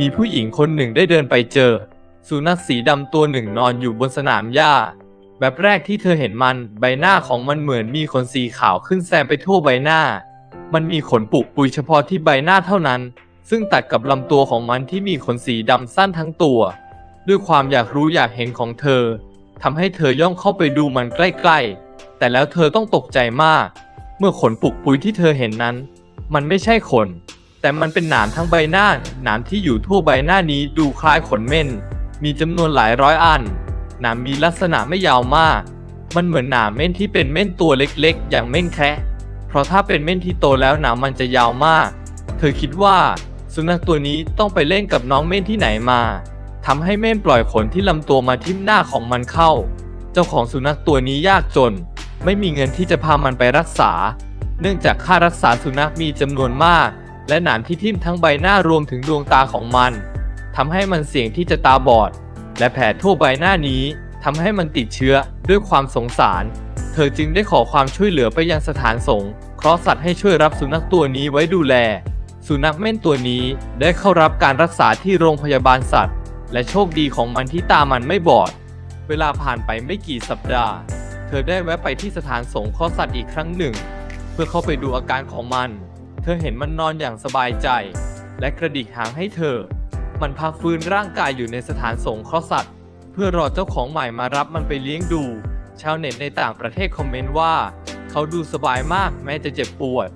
มีผู้หญิงคนหนึ่งได้เดินไปเจอ สุนัขสีดำตัวหนึ่งนอนอยู่บนสนามหญ้า แบบแรกที่เธอเห็นมันใบหน้าของมันเหมือนมีขนสีขาวขึ้นแซมไปทั่วใบหน้า มันมีขนปุกปุยเฉพาะที่ใบหน้าเท่านั้น ซึ่งตัดกับลำตัวของมันที่มีขนสีดำสั้นทั้งตัว ด้วยความอยากรู้อยากเห็นของเธอทำให้เธอย่องเข้าไปดูมันใกล้ๆ แต่แล้วเธอต้องตกใจมาก เมื่อขนปุกปุยที่เธอเห็นนั้น มันไม่ใช่ขน แต่มันเป็นหนามทั้งใบหน้า หนามที่อยู่ทั่วใบหน้านี้ดูคล้ายขนเม่น มีจำนวนหลายร้อยอัน หนามมีลักษณะไม่ยาวมาก มันเหมือนหนามเม่นที่เป็นเม่นตัวเล็กๆ อย่างเม่นแคะเพราะถ้าเป็นเม่นที่โตแล้วหนามมันจะยาวมาก เธอคิดว่า สุนัขตัวนี้ต้องไปเล่นกับน้องเม่นที่ไหนมาทำให้เม่นปล่อยขนที่ลำตัวมาทิ่มหน้าของมันเข้า เจ้าของสุนัขตัวนี้ยากจน ไม่มีเงินที่จะพามันไปรักษา เนื่องจากค่ารักษาสุนัขมีจำนวนมาก และหนามที่ทิ่มทั้งใบหน้ารวมถึงดวงตาของมันทำให้มันเสี่ยงที่จะตาบอด และแผลทั่วใบหน้านี้ทำให้มันติดเชื้อด้วยความสงสาร เธอจึงได้ขอความช่วยเหลือไปยังสถานสงเคราะห์สัตว์ให้ช่วยรับสุนัขตัวนี้ไว้ดูแล สุนัขเม่นตัวนี้ได้เข้ารับการรักษาที่โรงพยาบาลสัตว์ และโชคดีของมันที่ตามันไม่บอด เวลาผ่านไปไม่กี่สัปดาห์ เธอได้แวะไปที่สถานสงเคราะห์สัตว์อีกครั้งหนึ่ง เพื่อเข้าไปดูอาการของมัน เธอเห็นมันนอนอย่างสบายใจ และกระดิกหางให้เธอ มันพักฟื้นร่างกายอยู่ในสถานสงเคราะห์สัตว์ เพื่อรอเจ้าของใหม่มารับมันไปเลี้ยงดู ชาวเน็ตในต่างประเทศคอมเมนต์ว่า เขาดูสบายมากแม้จะเจ็บปวด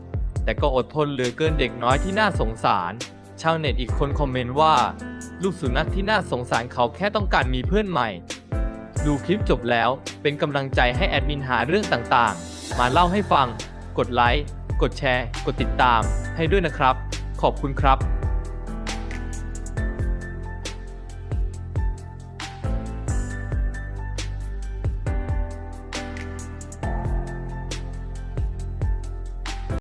แต่ก็อดทนเหลือเกินเด็กน้อยที่น่าสงสาร ชาวเน็ตอีกคนคอมเมนต์ว่า ลูกสุนัขที่น่าสงสารเขาแค่ต้องการมีเพื่อนใหม่ ดูคลิปจบแล้วเป็นกำลังใจให้แอดมินหาเรื่องต่างๆ มาเล่าให้ฟัง กดไลค์ กดแชร์ กดติดตามให้ด้วยนะครับ ขอบคุณครับ